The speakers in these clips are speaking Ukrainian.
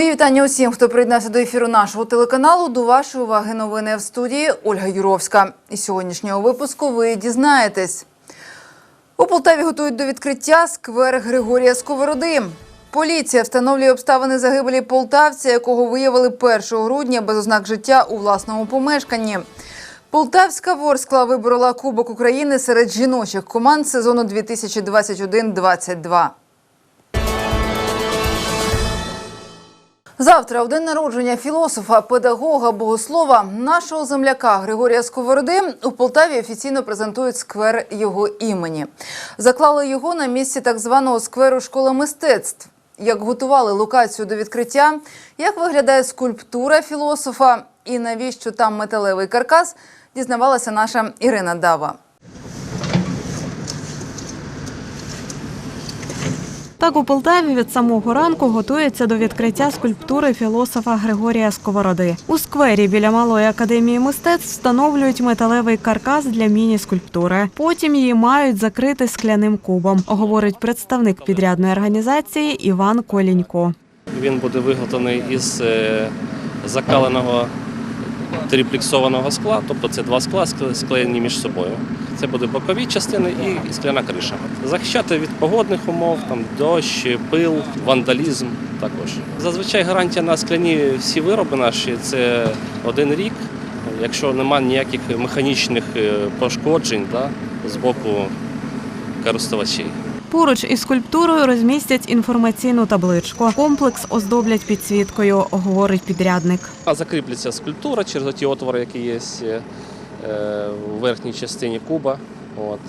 Мої вітання усім, хто приєднався до ефіру нашого телеканалу. До вашої уваги новини в студії Ольга Юровська. Із сьогоднішнього випуску ви дізнаєтесь. У Полтаві готують до відкриття сквер Григорія Сковороди. Поліція встановлює обставини загибелі полтавця, якого виявили 1 грудня без ознак життя у власному помешканні. Полтавська Ворскла виборола Кубок України серед жіночих команд сезону 2021-22. Завтра, у день народження філософа, педагога, богослова, нашого земляка Григорія Сковороди у Полтаві офіційно презентують сквер його імені. Заклали його на місці так званого скверу школа мистецтв. Як готували локацію до відкриття, як виглядає скульптура філософа і навіщо там металевий каркас, дізнавалася наша Ірина Дава. Так у Полтаві від самого ранку готується до відкриття скульптури філософа Григорія Сковороди. У сквері біля малої академії мистецтв встановлюють металевий каркас для міні-скульптури. Потім її мають закрити скляним кубом, говорить представник підрядної організації Іван Колінько. Він буде виготовлений із е, закаленого тріпліксованого скла, тобто це два скла скле- склеєні між собою. Це буде бокові частини і скляна криша. Захищати від погодних умов, там дощ, пил, вандалізм також. Зазвичай гарантія на скляні всі вироби наші це один рік. Якщо немає ніяких механічних е, пошкоджень да, з боку користувачів. Поруч із скульптурою розмістять інформаційну табличку. Комплекс оздоблять підсвіткою, говорить підрядник. А закріпляться скульптура через ті отвори, які є е, в верхній частині куба. От.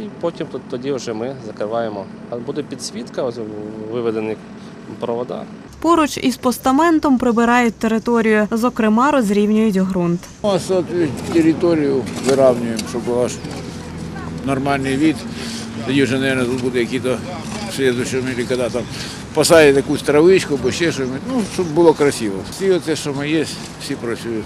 І потім тут- тоді вже ми закриваємо. А буде підсвітка, ось виведені провода. Поруч із постаментом прибирають територію, зокрема розрівнюють ґрунт. Ну, а соответственно, территорию выравниваем, чтобы ваш нормальный вид. Тоді вже, наверное, тут буде якісь в следующем, или коли там посадять якусь травичку, або ще щось, ну, щоб було красиво. Всі оце, що ми є, всі працюють.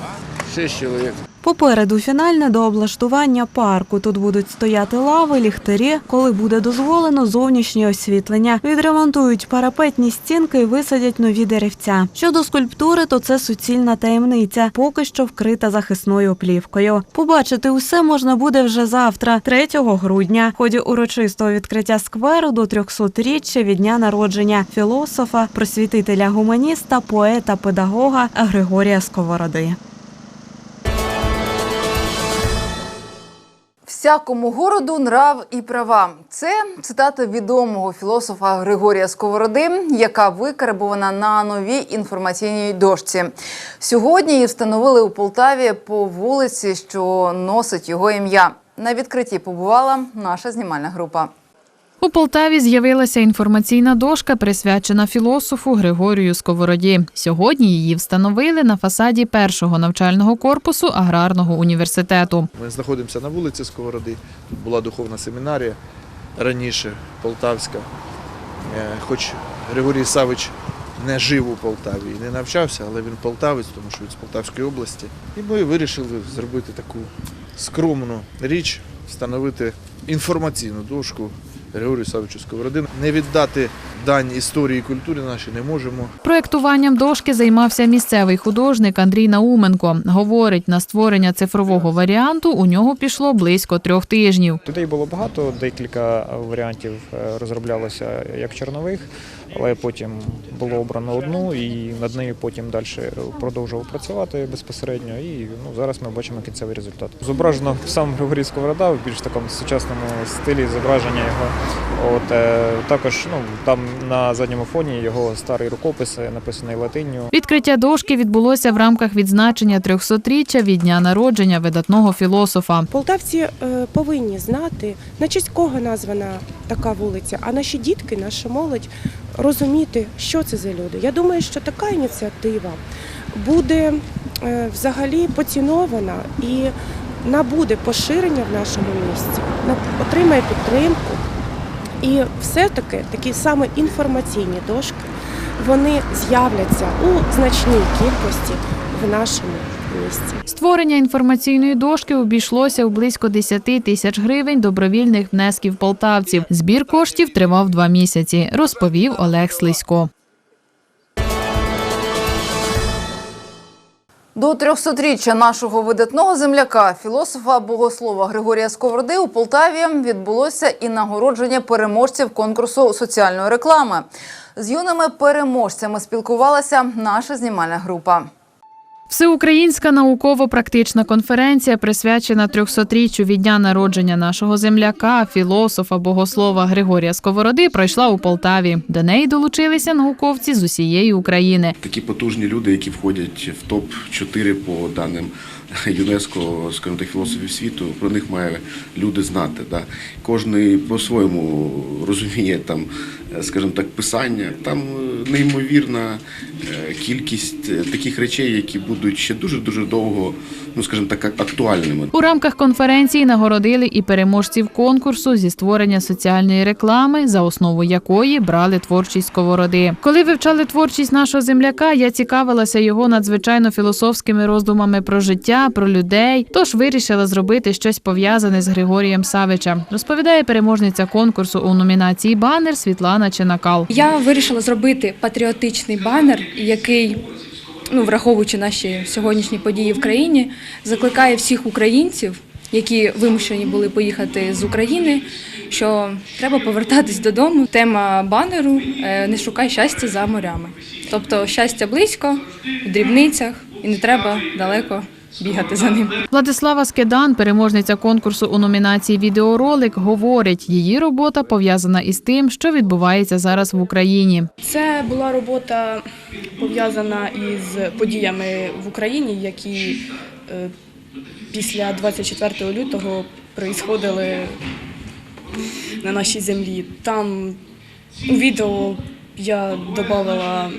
Шість чоловік. Попереду фінальне до облаштування парку. Тут будуть стояти лави, ліхтарі. Коли буде дозволено зовнішнє освітлення. Відремонтують парапетні стінки і висадять нові деревця. Щодо скульптури, то це суцільна таємниця, поки що вкрита захисною плівкою. Побачити усе можна буде вже завтра, 3 грудня, в ході урочистого відкриття скверу до 300-річчя від дня народження філософа, просвітителя гуманіста, поета, педагога Григорія Сковороди. Всякому городу нрав і права. Це цитата відомого філософа Григорія Сковороди, яка викарбована на новій інформаційній дошці. Сьогодні її встановили у Полтаві по вулиці, що носить його ім'я. На відкритті побувала наша знімальна група. У Полтаві з'явилася інформаційна дошка, присвячена філософу Григорію Сковороді. Сьогодні її встановили на фасаді першого навчального корпусу аграрного університету. Ми знаходимося на вулиці Сковороди. Тут була духовна семінарія раніше Полтавська. Е, Хоч Григорій Савич не жив у Полтаві і не навчався, але він полтавець, тому що він з Полтавської області. І ми вирішили зробити таку скромну річ, встановити інформаційну дошку Григорію Савичу Сковороди. Не віддати дань історії і культури наші не можемо. Проектуванням дошки займався місцевий художник Андрій Науменко. Говорить, на створення цифрового варіанту у нього пішло близько трьох тижнів. Людей було багато, декілька варіантів е, розроблялося як чорнових, але потім було обрано одну і над нею потім далі продовжував працювати безпосередньо. І ну, зараз ми бачимо кінцевий результат. Зображено сам Григорій Сковорода в більш такому сучасному стилі зображення його. От е, також ну там на задньому фоні його старий рукопис е, написаний латинню. Відкриття дошки відбулося в рамках відзначення 300-річчя від дня народження видатного філософа. Полтавці е, повинні знати, на честь кого названа така вулиця, а наші дітки, наша молодь розуміти, що це за люди. Я думаю, що така ініціатива буде е, взагалі поцінована і набуде поширення в нашому місті, отримає підтримку. І все-таки такі саме інформаційні дошки вони з'являться у значній кількості в нашому місті. Створення інформаційної дошки обійшлося у близько 10 тисяч гривень добровільних внесків полтавців. Збір коштів тривав два місяці, розповів Олег Слизько. До 300-річчя нашого видатного земляка, філософа богослова Григорія Сковороди у Полтаві відбулося і нагородження переможців конкурсу соціальної реклами. З юними переможцями спілкувалася наша знімальна група. Всеукраїнська науково-практична конференція, присвячена 300-річчю від дня народження нашого земляка, філософа, богослова Григорія Сковороди, пройшла у Полтаві. До неї долучилися науковці з усієї України. такі потужні люди, які входять в топ 4 по даним ЮНЕСКО, скажімо так, філософів світу. Про них має люди знати. Да. Кожний по-своєму розуміє там, скажімо так, писання. Там е, неймовірна е, кількість е, таких речей, які будуть ще дуже дуже довго, ну скажімо так, актуальними. У рамках конференції нагородили і переможців конкурсу зі створення соціальної реклами, за основу якої брали творчість сковороди. Коли вивчали творчість нашого земляка, я цікавилася його надзвичайно філософськими роздумами про життя, про людей. Тож вирішила зробити щось пов'язане з Григорієм Савича. Розповідає переможниця конкурсу у номінації Банер Світлана Ченакал. Я вирішила зробити патріотичний банер, який, ну враховуючи наші сьогоднішні події в країні, закликає всіх українців, які вимушені були поїхати з України, що треба повертатись додому. Тема банеру е, не шукай щастя за морями. Тобто щастя близько, в дрібницях, і не треба далеко бігати за ним. Владислава Скедан, переможниця конкурсу у номінації Відеоролик, говорить, її робота пов'язана із тим, що відбувається зараз в Україні. Це була робота пов'язана із подіями в Україні, які е, після 24 лютого проїсходили на нашій землі. Там у відео я додавала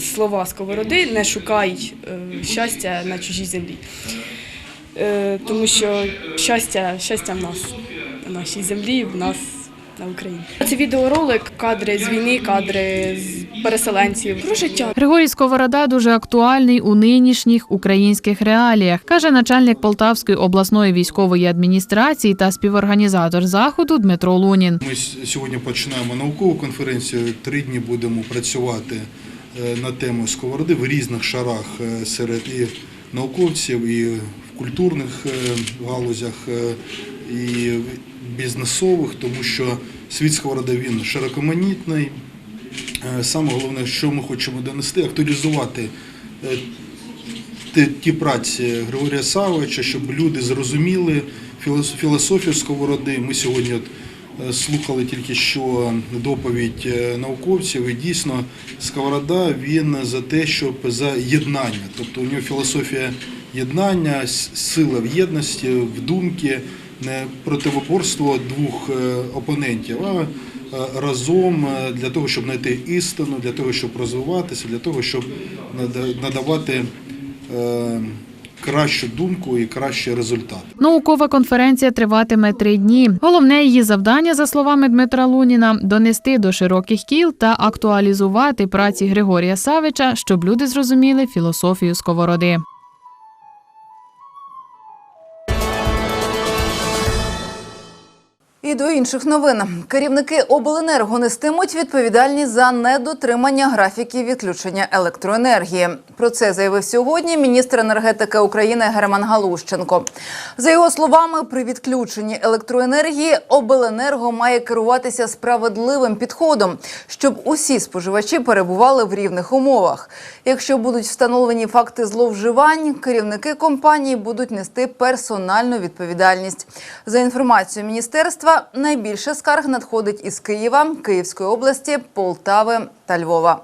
слова сковороди не шукай е, щастя на чужій землі. Е, Тому що щастя, щастя в нас на нашій землі, в нас на Україні. Це відеоролик, кадри з війни, кадри з переселенців про життя. Григорій Сковорода дуже актуальний у нинішніх українських реаліях, каже начальник Полтавської обласної військової адміністрації та співорганізатор заходу Дмитро Лунін. Ми сьогодні починаємо наукову конференцію. Три дні будемо працювати на тему сковороди в різних шарах е, серед і науковців, і в культурних е, галузях, е, і бізнесових, тому що світ сковороди він широкоманітний. Е, Саме головне, що ми хочемо донести, актуалізувати е, ті, праці Григорія Савича, щоб люди зрозуміли філософію сковороди. Ми сьогодні е, слухали тільки що доповідь е, науковців, і дійсно сковорода він за те, щоб за єднання. Тобто у нього філософія єднання, сила в єдності, в думки, не противоборство двох е, опонентів, а е, разом е, для того, щоб знайти істину, для того, щоб розвиватися, для того, щоб нада- надавати е, кращу думку і кращий результат. Наукова конференція триватиме три дні. Головне її завдання, за словами Дмитра Луніна, донести до широких кіл та актуалізувати праці Григорія Савича, щоб люди зрозуміли філософію сковороди. І до інших новин. Керівники обленерго нестимуть відповідальність за недотримання графіків відключення електроенергії. Про це заявив сьогодні міністр енергетики України Герман Галущенко. За його словами, при відключенні електроенергії обленерго має керуватися справедливим підходом, щоб усі споживачі перебували в рівних умовах. Якщо будуть встановлені факти зловживань, керівники компанії будуть нести персональну відповідальність. За інформацією міністерства, найбільше скарг надходить із Києва, Київської області, Полтави та Львова.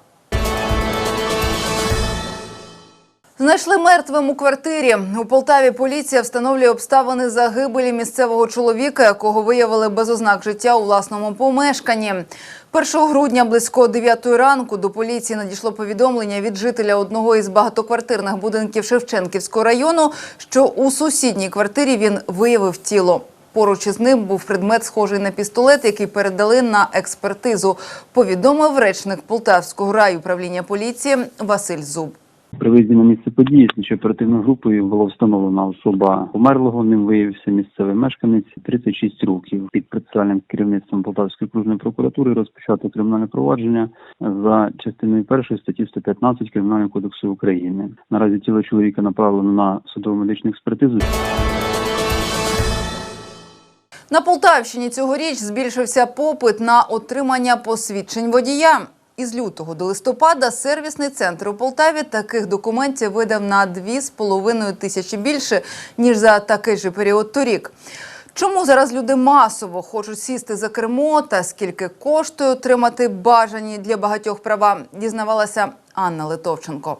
Знайшли мертвим у квартирі. У Полтаві поліція встановлює обставини загибелі місцевого чоловіка, якого виявили без ознак життя у власному помешканні. 1 грудня близько 9 ранку до поліції надійшло повідомлення від жителя одного із багатоквартирних будинків Шевченківського району, що у сусідній квартирі він виявив тіло. Поруч із ним був предмет, схожий на пістолет, який передали на експертизу. Повідомив речник Полтавського райуправління поліції Василь Зуб. При виїзді на місце події слідчо оперативною групою було встановлена особа померлого. Ним виявився місцевий мешканець 36 років. Під процесуальним керівництвом Полтавської окружної прокуратури розпочато кримінальне провадження за частиною першої статті 115 Кримінального кодексу України. Наразі тіло чоловіка направлено на судово-медичну експертизу. На Полтавщині цьогоріч збільшився попит на отримання посвідчень водія. Із лютого до листопада сервісний центр у Полтаві таких документів видав на 2,5 тисячі більше, ніж за такий же період торік. Чому зараз люди масово хочуть сісти за кермо та скільки коштує отримати бажані для багатьох права, дізнавалася Анна Литовченко.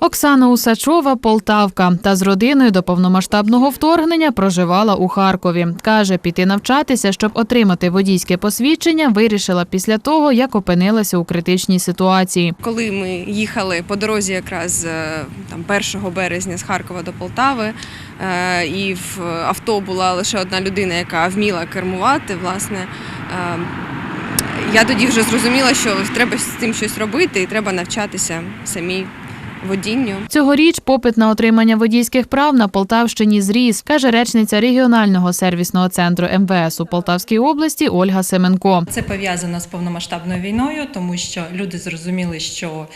Оксана Усачова, Полтавка, та з родиною до повномасштабного вторгнення проживала у Харкові. Каже, піти навчатися, щоб отримати водійське посвідчення, вирішила після того, як опинилася у критичній ситуації. Коли ми їхали по дорозі якраз е, там 1 березня з Харкова до Полтави, е, і в авто була лише одна людина, яка вміла кермувати, власне. е, Я тоді вже зрозуміла, що треба з цим щось робити і треба навчатися самій водінню. Цьогоріч попит на отримання водійських прав на Полтавщині зріс, каже речниця регіонального сервісного центру МВС у Полтавській області Ольга Семенко. Це пов'язано з повномасштабною війною, тому що люди зрозуміли, що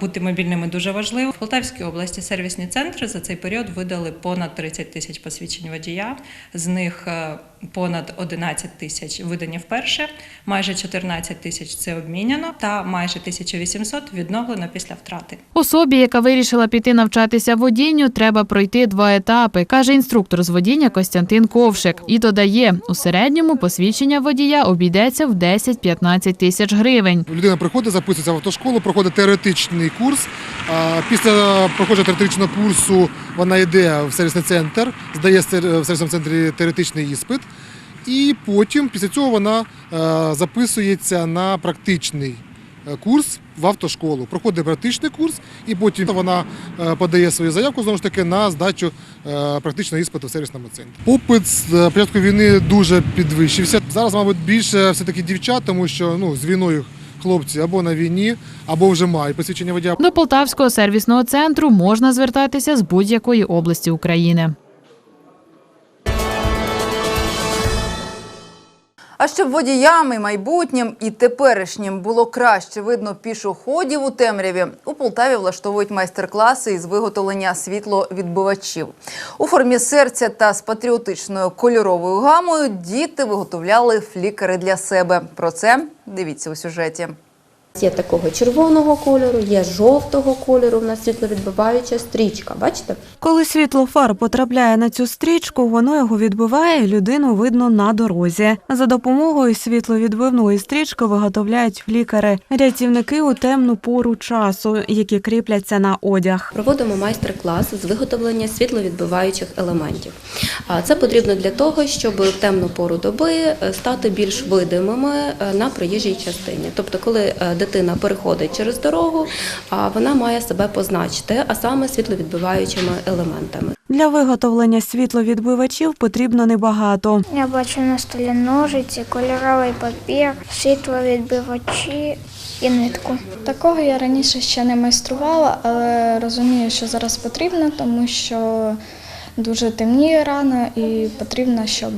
бути мобільними дуже важливо. В Полтавській області сервісні центри за цей період видали понад 30 тисяч посвідчень водія. З них е, понад 11 тисяч видані вперше, майже 14 тисяч це обміняно, та майже 1800 відновлено після втрати. Особі, яка вирішила піти навчатися водінню, треба пройти два етапи, каже інструктор з водіння Костянтин Ковшик. І додає, у середньому посвідчення водія обійдеться в 10-15 тисяч гривень. Людина приходить, записується в автошколу, проходить теоретичний курс. Після проходження теоретичного курсу вона йде в сервісний центр, здає в сервісному центрі теоретичний іспит, і потім після цього вона е, записується на практичний е, курс в автошколу. Проходить практичний курс, і потім вона е, подає свою заявку знову ж таки на здачу практичного іспиту в сервісному центрі. Попит з початку війни дуже підвищився. Зараз, мабуть, більше все-таки дівчат, тому що ну, з війною хлопці або на війні, або вже мають посвідчення водія. До Полтавського сервісного центру можна звертатися з будь-якої області України. А щоб водіям і майбутнім, і теперішнім було краще видно пішоходів у темряві, у Полтаві влаштовують майстер-класи із виготовлення світловідбивачів. У формі серця та з патріотичною кольоровою гамою діти виготовляли флікери для себе. Про це дивіться у сюжеті. Є такого червоного кольору, є жовтого кольору, в нас світловідбиваюча стрічка. Бачите? Коли світло фар потрапляє на цю стрічку, воно його відбиває, і людину видно на дорозі. За допомогою світловідбивної стрічки виготовляють лікари, рятівники у темну пору часу, які кріпляться на одяг. Проводимо майстер-клас з виготовлення світловідбиваючих елементів. Це потрібно для того, щоб в темну пору доби е, стати більш видимими е, на проїжджій частині. Тобто, коли е, дитина переходить через дорогу, а вона має себе позначити, а саме світловідбиваючими елементами. Для виготовлення світловідбивачів потрібно небагато. Я бачу на столі ножиці, кольоровий папір, світловідбивачі і нитку. Такого я раніше ще не майструвала, але розумію, що зараз потрібно, тому що дуже темніє рано і потрібно, щоб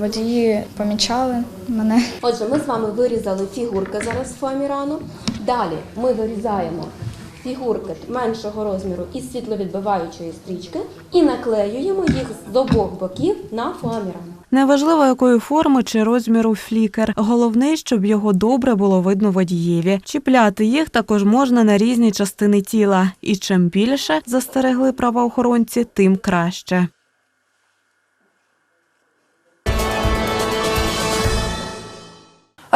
водії помічали мене. Отже, ми з вами вирізали фігурки зараз в рану. Далі ми вирізаємо фігурки меншого розміру із світловідбиваючої стрічки і наклеюємо їх з обох боків на фоаміран. Неважливо, якої форми чи розміру флікер. Головне, щоб його добре було видно водієві. Чіпляти їх також можна на різні частини тіла. І чим більше застерегли правоохоронці, тим краще.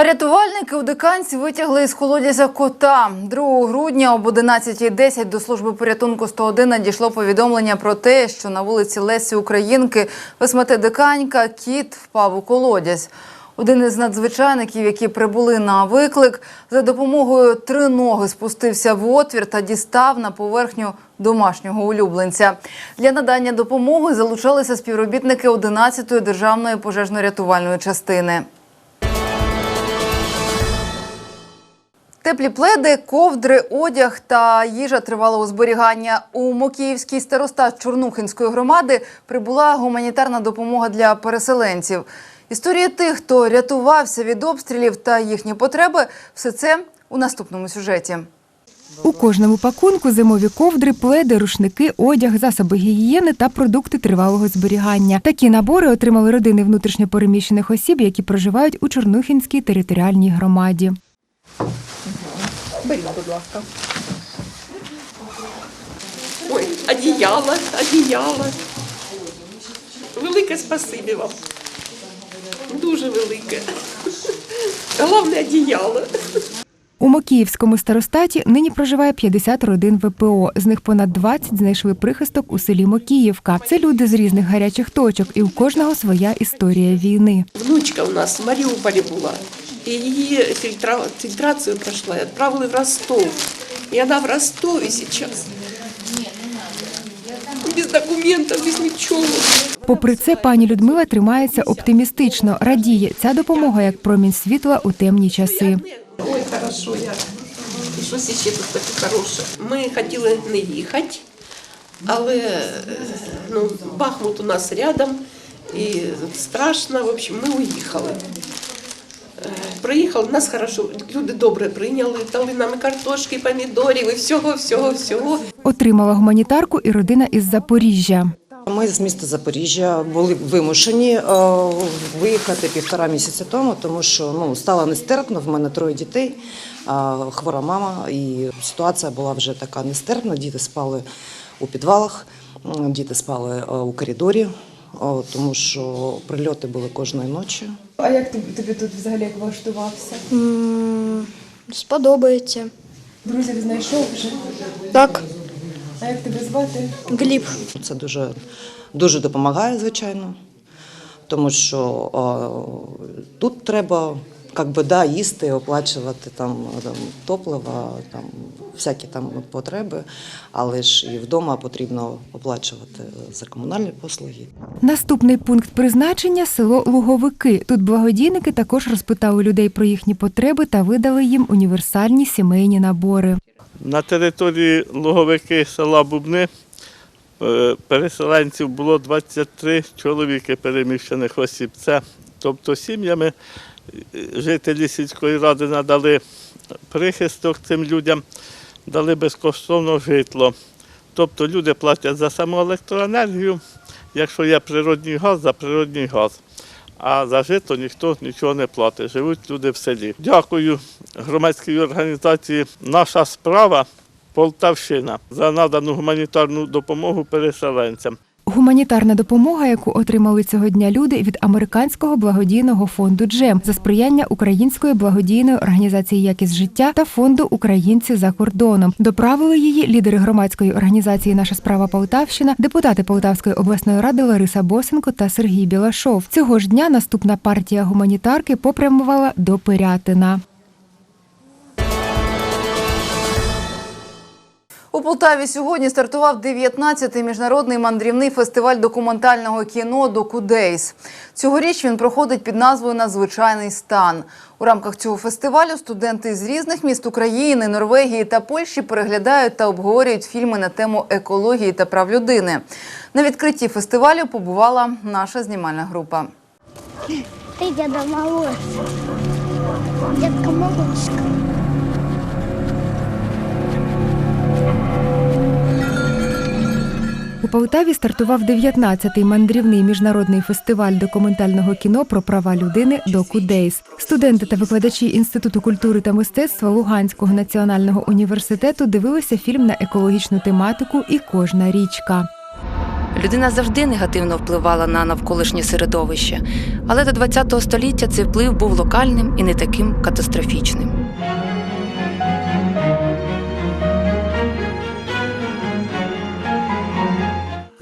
Рятувальники у Диканці витягли із колодязя кота. 2 грудня об 11.10 до служби порятунку 101 надійшло повідомлення про те, що на вулиці Лесі Українки в Диканька кіт впав у колодязь. Один із надзвичайників, які прибули на виклик, за допомогою триноги спустився в отвір та дістав на поверхню домашнього улюбленця. Для надання допомоги залучалися співробітники 11-ї державної пожежно-рятувальної частини. Теплі пледи, ковдри, одяг та їжа тривалого зберігання. У Мокіївський старостат Чорнухинської громади прибула гуманітарна допомога для переселенців. Історії тих, хто рятувався від обстрілів та їхні потреби – все це у наступному сюжеті. У кожному пакунку зимові ковдри, пледи, рушники, одяг, засоби гігієни та продукти тривалого зберігання. Такі набори отримали родини внутрішньопереміщених осіб, які проживають у Чорнухінській територіальній громаді. Беріть, будь ласка. Ой, одіяло, одіяло. Велике спасибі вам. Дуже велике. Головне одіяло. У Мокіївському старостаті нині проживає 50 родин ВПО. З них понад 20 знайшли прихисток у селі Мокіївка. Це люди з різних гарячих точок, і у кожного своя історія війни. Внучка у нас в Маріуполі була. І її фільтра... фільтрацію пройшла, і відправили в Ростов. І вона в Ростові зараз. Без документів, без нічого. Попри це, пані Людмила тримається оптимістично, радіє. Ця допомога як промінь світла у темні часи. Хорошо, я. І щось ще тут таке хороше. Ми хотіли не їхати, але е, ну, Бахмут у нас рядом і страшно. В общем, ми уїхали. Е, Приїхали, нас хорошо, люди добре прийняли, дали нам і картошки, і помідорів, і всього, всього, всього. Отримала гуманітарку і родина із Запоріжжя. Ми з міста Запоріжжя були вимушені е, виїхати півтора місяці тому, тому що ну стало нестерпно. В мене троє дітей, хвора мама, і ситуація була вже така нестерпна. Діти спали у підвалах, діти спали е, у коридорі, тому що прильоти були кожної ночі. А як тобі, тобі тут взагалі як влаштувався? Сподобається. Друзів знайшов вже? Так. А як тебе звати? Гліб. Це дуже, дуже допомагає, звичайно, тому що о, тут треба як би, да, їсти, оплачувати там, там, топливо, там, всякі там потреби, але ж і вдома потрібно оплачувати за комунальні послуги. Наступний пункт призначення село Луговики. Тут благодійники також розпитали людей про їхні потреби та видали їм універсальні сімейні набори. На території Луговики села Бубни е, переселенців було 23 чоловіки переміщених осіб. Це тобто сім'ями жителі сільської ради надали прихисток цим людям, дали безкоштовно житло. Тобто люди платять за саму електроенергію, якщо є природний газ, за природний газ. А за житло ніхто нічого не платить. Живуть люди в селі. Дякую громадській організації Наша справа Полтавщина за надану гуманітарну допомогу переселенцям. Гуманітарна допомога, яку отримали цього дня люди від американського благодійного фонду Джем за сприяння української благодійної організації Якість життя та фонду Українці за кордоном. Доправили її лідери громадської організації Наша справа Полтавщина, депутати Полтавської обласної ради Лариса Босенко та Сергій Білашов. Цього ж дня наступна партія гуманітарки попрямувала до Пирятина. У Полтаві сьогодні стартував 19-й міжнародний мандрівний фестиваль документального кіно «Докудейс». Цьогоріч він проходить під назвою Надзвичайний стан. У рамках цього фестивалю студенти з різних міст України, Норвегії та Польщі переглядають та обговорюють фільми на тему екології та прав людини. На відкритті фестивалю побувала наша знімальна група. Ты деда малыш. Детка малышка. У Полтаві стартував 19-й мандрівний міжнародний фестиваль документального кіно про права людини «Докудейс». Студенти та викладачі Інституту культури та мистецтва Луганського національного університету дивилися фільм на екологічну тематику і кожна річка. Людина завжди негативно впливала на навколишнє середовище, але до ХХ століття цей вплив був локальним і не таким катастрофічним.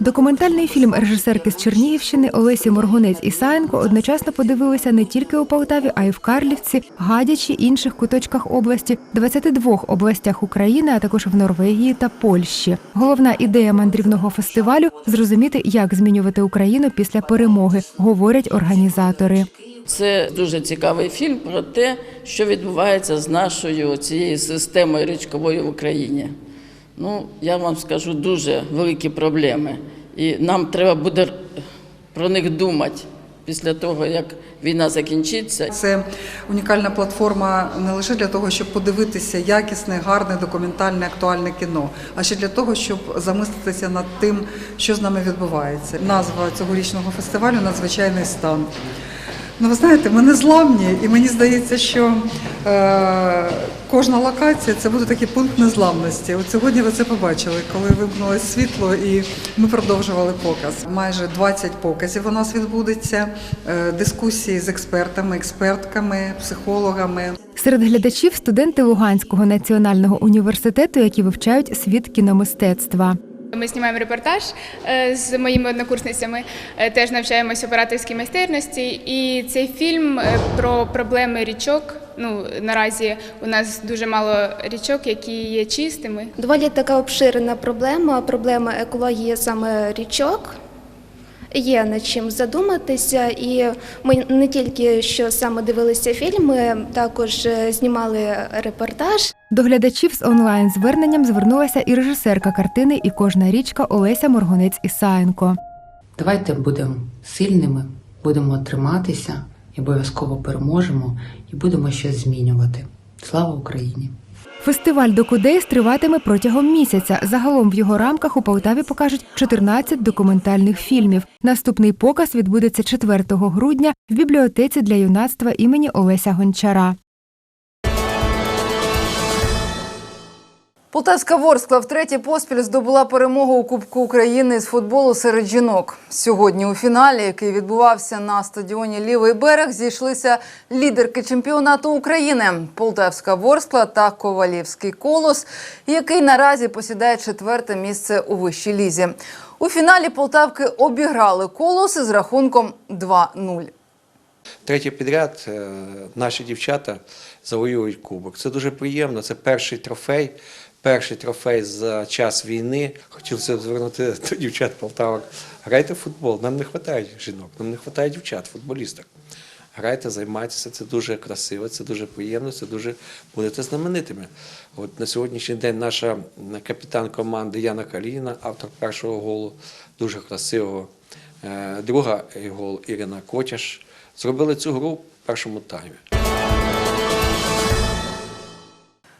Документальний фільм режисерки з Чернігівщини Олесі Моргунець Ісаєнко одночасно подивилися не тільки у Полтаві, а й в Карлівці, Гадячі, інших куточках області, 22 областях України, а також в Норвегії та Польщі. Головна ідея мандрівного фестивалю зрозуміти, як змінювати Україну після перемоги, говорять організатори. Це дуже цікавий фільм про те, що відбувається з нашою цією системою річковою в Україні. Ну, я вам скажу дуже великі проблеми. І нам треба буде про них думати після того, як війна закінчиться. Це унікальна платформа не лише для того, щоб подивитися якісне, гарне, документальне, актуальне кіно, а ще для того, щоб замислитися над тим, що з нами відбувається. Назва цьогорічного фестивалю надзвичайний стан. Ну, ви знаєте, ми не зламні, і мені здається, що е, кожна локація це буде такий пункт незламності. От сьогодні ви це побачили, коли вимкнулось світло, і ми продовжували показ. Майже 20 показів у нас відбудеться, е, дискусії з експертами, експертками, психологами. Серед глядачів студенти Луганського національного університету, які вивчають світ кіномистецтва. Ми знімаємо репортаж е, з моїми однокурсницями, е, теж навчаємося операторській майстерності. І цей фільм е, про проблеми річок. Ну наразі у нас дуже мало річок, які є чистими. Доволі така обширена проблема, проблема екології саме річок. Є над чим задуматися, і ми не тільки що саме дивилися фільми, також е, знімали репортаж. До глядачів з онлайн зверненням звернулася і режисерка картини І кожна річка Олеся Моргунець Ісаєнко. Давайте будемо сильними, будемо триматися і обов'язково переможемо і будемо щось змінювати. Слава Україні! Фестиваль докудей триватиме протягом місяця. Загалом в його рамках у Полтаві покажуть 14 документальних фільмів. Наступний показ відбудеться 4 грудня в бібліотеці для юнацтва імені Олеся Гончара. Полтавська Ворскла втретє поспіль здобула перемогу у Кубку України з футболу серед жінок. Сьогодні у фіналі, який відбувався на стадіоні Лівий берег, зійшлися лідерки чемпіонату України Полтавська Ворскла та Ковалівський колос, який наразі посідає четверте місце у вищій лізі. У фіналі Полтавки обіграли колоси з рахунком 2-0. Третє підряд е, наші дівчата завоюють кубок. Це дуже приємно. Це перший трофей. Перший трофей за час війни. Хотілося б звернути до дівчат Полтавок. Грайте в футбол. Нам не вистачає жінок, нам не вистачає дівчат, футболісток. Грайте, займайтеся, це дуже красиво, це дуже приємно, це дуже будете знаменитими. От на сьогоднішній день наша капітан команди Яна Каліна, автор першого голу, дуже красивого. Е, Друга гол Ірина Котяш. Зробили цю гру в першому таймі.